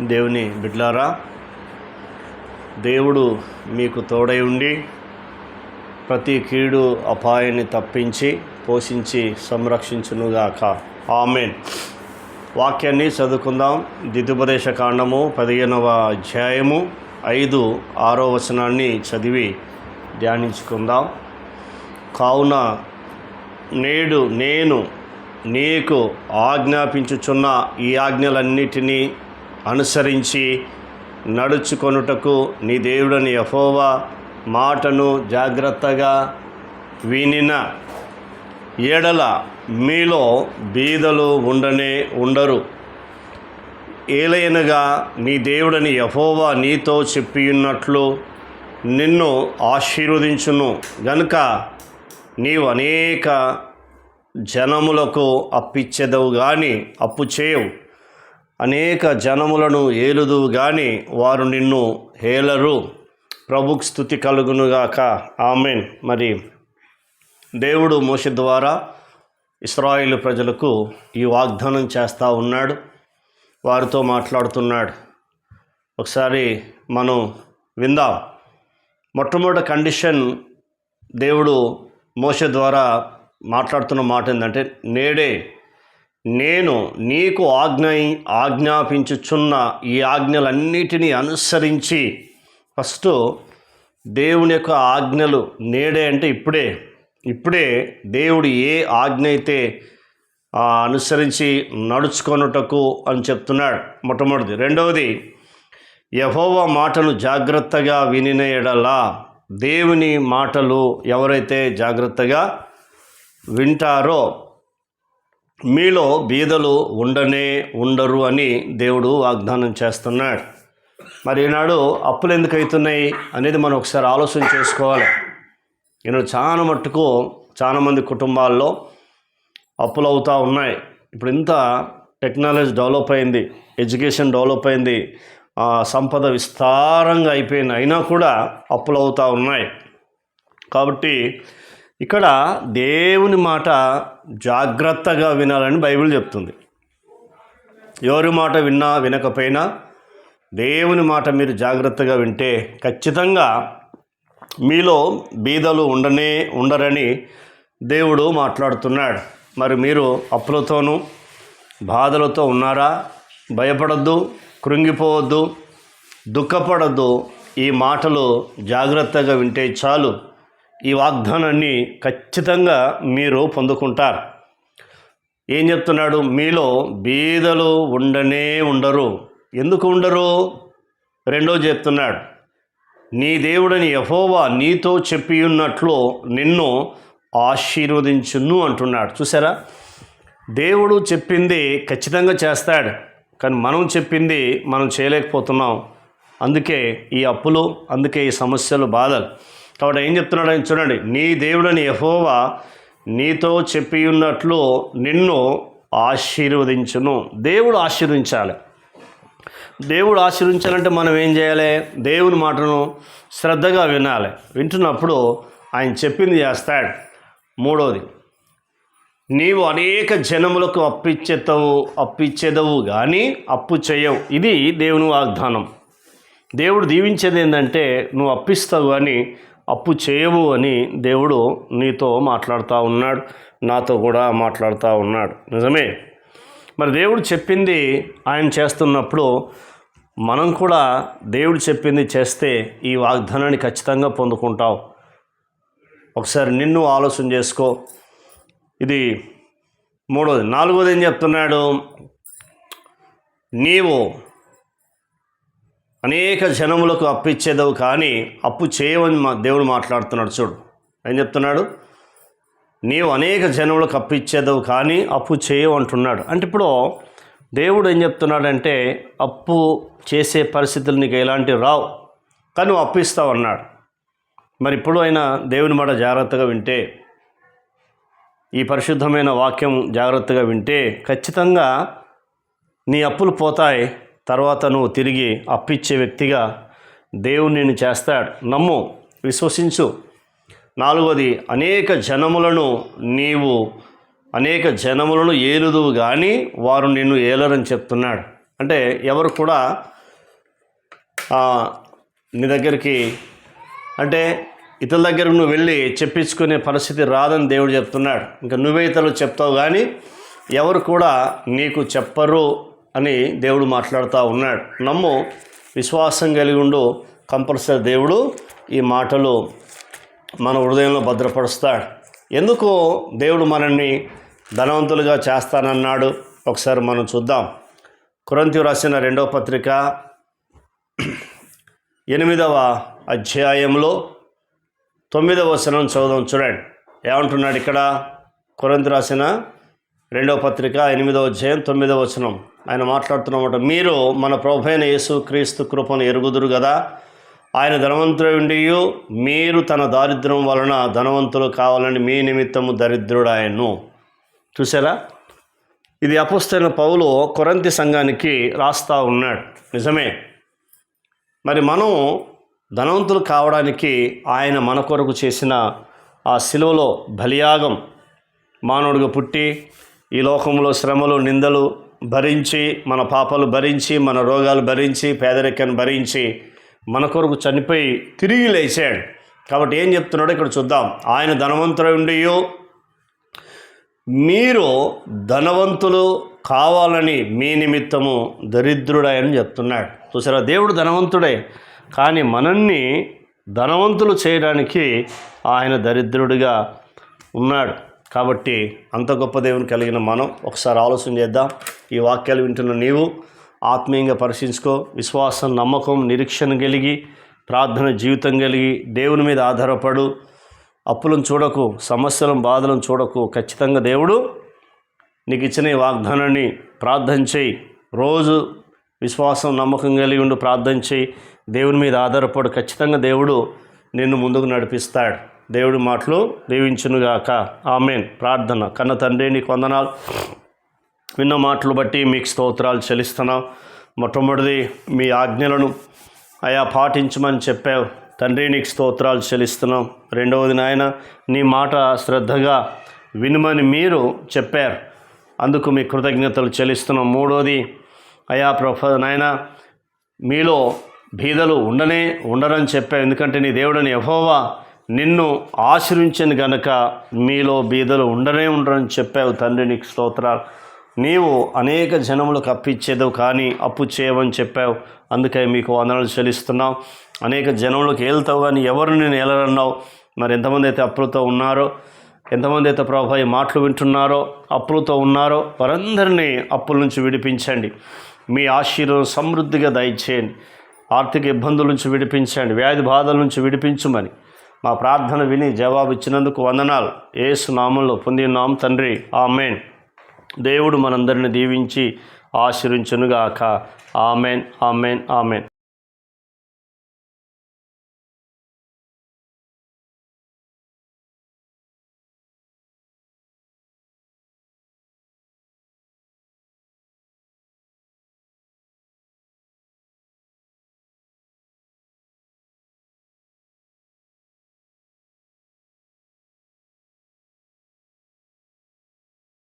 దేవుని బిడ్లారా దేవుడు మీకు తోడై ఉండి ప్రతి కీడు అపాయాన్ని తప్పించి పోషించి సంరక్షించునుగాక. ఆమెన్. వాక్యాన్ని చదువుకుందాం. ద్వితీయోపదేశ కాండము పదిహేనవ అధ్యాయము ఐదు ఆరో వచనాన్ని చదివి ధ్యానించుకుందాం. కావున నేడు నేను నీకు ఆజ్ఞాపించుచున్న ఈ ఆజ్ఞలన్నిటినీ అనుసరించి నడుచుకొనుటకు నీ దేవుడని యహోవా మాటను జాగ్రత్తగా వినిన. ఏడల మీలో బీదలు ఉండనే ఉండరు. ఏలైనగా నీ దేవుడని యహోవా నీతో చెప్పియున్నట్లు నిన్ను ఆశీర్వదించును. గనుక నీవు అనేక జనములకు అప్పిచ్చెదవు కానీ అప్పు చేయవు. అనేక జనములను ఏలుదువు గాని వారు నిన్ను హేలరు ప్రభుకు స్థుతి కలుగునుగాక. ఆమెన్. మరి దేవుడు మోష ద్వారా ఇస్రాయిల్ ప్రజలకు ఈ వాగ్దానం చేస్తూ ఉన్నాడు. వారితో మాట్లాడుతున్నాడు. ఒకసారి మనం విందాం. మొట్టమొదటి కండిషన్ దేవుడు మోష ద్వారా మాట్లాడుతున్న మాట ఏంటంటే నేడే నేను నీకు ఆజ్ఞ ఆజ్ఞాపించుచున్న ఈ ఆజ్ఞలన్నిటినీ అనుసరించి ఫస్ట్ దేవుని యొక్క ఆజ్ఞలు నేడే అంటే ఇప్పుడే. ఇప్పుడే దేవుడు ఏ ఆజ్ఞ అయితే అనుసరించి నడుచుకొనుటకు అని చెప్తున్నాడు మొట్టమొదటిది. రెండవది యహోవ మాటను జాగ్రత్తగా వినిన ఎడలా దేవుని మాటలు ఎవరైతే జాగ్రత్తగా వింటారో మీలో బీదలు ఉండనే ఉండరు అని దేవుడు వాగ్దానం చేస్తున్నాడు. మరి ఈనాడు అప్పులు ఎందుకు అవుతున్నాయి అనేది మనం ఒకసారి ఆలోచన చేసుకోవాలి. ఈనాడు చాలా మట్టుకు చాలామంది కుటుంబాల్లో అప్పులు అవుతూ ఉన్నాయి. ఇప్పుడు ఇంత టెక్నాలజీ డెవలప్ అయింది ఎడ్యుకేషన్ డెవలప్ అయింది సంపద విస్తారంగా అయిపోయింది అయినా కూడా అప్పులు అవుతూ ఉన్నాయి. కాబట్టి ఇక్కడ దేవుని మాట జాగ్రత్తగా వినాలని బైబిల్ చెప్తుంది. ఎవరి మాట విన్నా వినకపోయినా దేవుని మాట మీరు జాగ్రత్తగా వింటే ఖచ్చితంగా మీలో బీదలు ఉండనే ఉండరని దేవుడు మాట్లాడుతున్నాడు. మరి మీరు అప్పులతోనూ బాధలతో ఉన్నారా? భయపడద్దు కృంగిపోవద్దు దుఃఖపడద్దు. ఈ మాటలు జాగ్రత్తగా వింటే చాలు. ఈ వాగ్దానాన్ని ఖచ్చితంగా మీరు పొందుకుంటారు. ఏం చెప్తున్నాడు? మీలో బీదలు ఉండనే ఉండరు. ఎందుకు ఉండరు? రెండో చెప్తున్నాడు. నీ దేవుడని యహోవా నీతో చెప్పి ఉన్నట్లు నిన్ను ఆశీర్వదించును అంటున్నాడు. చూసారా దేవుడు చెప్పింది ఖచ్చితంగా చేస్తాడు. కానీ మనం చెప్పింది మనం చేయలేకపోతున్నాం. అందుకే ఈ అప్పులు అందుకే ఈ సమస్యలు బాధలు. కాబట్టి ఏం చెప్తున్నాడు ఆయన చూడండి నీ దేవుడని యహోవా నీతో చెప్పి ఉన్నట్లు నిన్ను ఆశీర్వదించును. దేవుడు ఆశీర్వించాలి. దేవుడు ఆశీర్వించాలంటే మనం ఏం చేయాలి? దేవుని మాటను శ్రద్ధగా వినాలి. వింటున్నప్పుడు ఆయన చెప్పింది చేస్తాడు. మూడోది నీవు అనేక జనములకు అప్పిచ్చేతవు అప్పిచ్చేదవు కానీ అప్పు చేయవు. ఇది దేవుని వాగ్దానం. దేవుడు దీవించేది ఏంటంటే నువ్వు అప్పిస్తావు కానీ అప్పు చేయవు అని దేవుడు నీతో మాట్లాడుతూ ఉన్నాడు నాతో కూడా మాట్లాడుతూ ఉన్నాడు. నిజమే. మరి దేవుడు చెప్పింది ఆయన చేస్తున్నప్పుడు మనం కూడా దేవుడు చెప్పింది చేస్తే ఈ వాగ్దానాన్ని ఖచ్చితంగా పొందుకుంటావు ఒకసారి నిన్ను ఆలోచన చేసుకో. ఇది మూడోది. నాలుగోది ఏం చెప్తున్నాడు? నీవు అనేక జనములకు అప్పిచ్చేదవు కానీ అప్పు చేయవని మా దేవుడు మాట్లాడుతున్నాడు చూడు. ఏం చెప్తున్నాడు? నీవు అనేక జనములకు అప్పిచ్చేదవు కానీ అప్పు చేయవు అంటున్నాడు. అంటే ఇప్పుడు దేవుడు ఏం చెప్తున్నాడంటే అప్పు చేసే పరిస్థితులు నీకు ఎలాంటివి రావు కానీ నువ్వు అప్పు ఇస్తావు అన్నాడు. మరి ఇప్పుడు అయినా దేవుని మాట జాగ్రత్తగా వింటే ఈ పరిశుద్ధమైన వాక్యం జాగ్రత్తగా వింటే ఖచ్చితంగా నీ అప్పులు పోతాయి తర్వాత నువ్వు తిరిగి అప్పిచ్చే వ్యక్తిగా దేవుడు నిన్ను చేస్తాడు. నమ్ము విశ్వసించు. నాలుగోది అనేక జనములను నీవు అనేక జనములను ఏలుదువు కానీ వారు నిన్ను ఏలరని చెప్తున్నాడు. అంటే ఎవరు కూడా నీ దగ్గరికి అంటే ఇతరుల దగ్గరకు నువ్వు వెళ్ళి చెప్పించుకునే పరిస్థితి రాదని దేవుడు చెప్తున్నాడు. ఇంకా నువ్వే ఇతరులు చెప్తావు కానీ ఎవరు కూడా నీకు చెప్పరు అని దేవుడు మాట్లాడుతూ ఉన్నాడు. నమ్ము విశ్వాసం కలిగి ఉండు కంపల్సరీ దేవుడు ఈ మాటలు మన హృదయంలో భద్రపరుస్తాడు. ఎందుకు దేవుడు మనల్ని ధనవంతులుగా చేస్తానన్నాడు? ఒకసారి మనం చూద్దాం. కురంతి రాసిన రెండవ పత్రిక ఎనిమిదవ అధ్యాయంలో తొమ్మిదవ వచనం చదువుదాం చూడండి. ఏమంటున్నాడు ఇక్కడ? కురంతి రాసిన రెండవ పత్రిక ఎనిమిదవ అధ్యాయం తొమ్మిదవ వచనం. ఆయన మాట్లాడుతున్నమాట మీరు మన ప్రభైన యేసు క్రీస్తు కృపను ఎరుగుదురు కదా ఆయన ధనవంతుడి మీరు తన దారిద్ర్యం వలన ధనవంతులు కావాలని మీ నిమిత్తము దరిద్రుడు చూసారా ఇది అపుస్తైన పౌలు కొరంతి సంఘానికి రాస్తా ఉన్నాడు. నిజమే. మరి మనం ధనవంతులు కావడానికి ఆయన మన కొరకు చేసిన ఆ శిలువలో బలియాగం మానవుడిగా పుట్టి ఈ లోకంలో శ్రమలు నిందలు భరించి మన పాపాలు భరించి మన రోగాలు భరించి పేదరికాన్ని భరించి మన కొరకు చనిపోయి తిరిగి లేచాడు. కాబట్టి ఏం చెప్తున్నాడో ఇక్కడ చూద్దాం. ఆయన ధనవంతుడై ఉండియో. మీరు ధనవంతులు కావాలని మీ నిమిత్తము దరిద్రుడని చెప్తున్నాడు. చూసారా? దేవుడు ధనవంతుడే. కానీ మనల్ని ధనవంతులు చేయడానికి ఆయన దరిద్రుడిగా ఉన్నాడు. కాబట్టి అంత గొప్ప దేవుని కలిగిన మనం ఒకసారి ఆలోచన చేద్దాం. ఈ వాక్యాలు వింటున్న నీవు ఆత్మీయంగా పరిశీలించుకో. విశ్వాసం నమ్మకం నిరీక్షణ కలిగి ప్రార్థన జీవితం కలిగి దేవుని మీద ఆధారపడు. అప్పులను చూడకు సమస్యలను బాధలను చూడకు. ఖచ్చితంగా దేవుడు నీకు ఇచ్చిన వాగ్దానాన్ని ప్రార్థన చేయి. రోజు విశ్వాసం నమ్మకం కలిగి ఉండి ప్రార్థన చేయి. దేవుని మీద ఆధారపడు. ఖచ్చితంగా దేవుడు నిన్ను ముందుకు నడిపిస్తాడు. దేవుడి మాటలు దీవించునుగాక. ఆమెన్. ప్రార్థన. కన్న తండ్రి నీకు వందనాలు. విన్న మాటలు బట్టి మీకు స్తోత్రాలు చెల్లిస్తున్నాం. మొట్టమొదటిది మీ ఆజ్ఞలను అయా పాటించమని చెప్పావు. తండ్రి నీకు స్తోత్రాలు చెల్లిస్తున్నాం. రెండవది నాయన నీ మాట శ్రద్ధగా వినుమని మీరు చెప్పారు. అందుకు మీ కృతజ్ఞతలు చెల్లిస్తున్నాం. మూడోది అయా ప్రొఫ నాయన మీలో బీదలు ఉండనే ఉండరని చెప్పావు. ఎందుకంటే నీ దేవుడని యహోవా నిన్ను ఆశ్రయించను గనక మీలో బీదలు ఉండనే ఉండరని చెప్పావు తండ్రి నీకు స్తోత్రాలు. నీవు అనేక జనములకు అప్పిచ్చేదవు కానీ అప్పు చేయవని చెప్పావు. అందుకే మీకు వందనాలు చెల్లిస్తున్నావు అనేక జనములకు ఏళ్తావు కానీ ఎవరు నేను ఏలరన్నావు? మరి ఎంతమంది అయితే అప్పులతో ఉన్నారో ఎంతమంది అయితే ప్రభా ఈ మాటలు వింటున్నారో అప్పులతో ఉన్నారో వారందరినీ అప్పుల నుంచి విడిపించండి. మీ ఆశీర్వాదం సమృద్ధిగా దయచేయండి. ఆర్థిక ఇబ్బందుల నుంచి విడిపించండి. వ్యాధి బాధల నుంచి విడిపించమని. మా ప్రార్థన విని జవాబు ఇచ్చినందుకు వందనాలు. ఏసు నామంలో పొందినాం తండ్రి. ఆమెన్. దేవుడు మనందరిని దీవించి ఆశీర్వించునుగాక. ఆమెన్. ఆమెన్. ఆమెన్.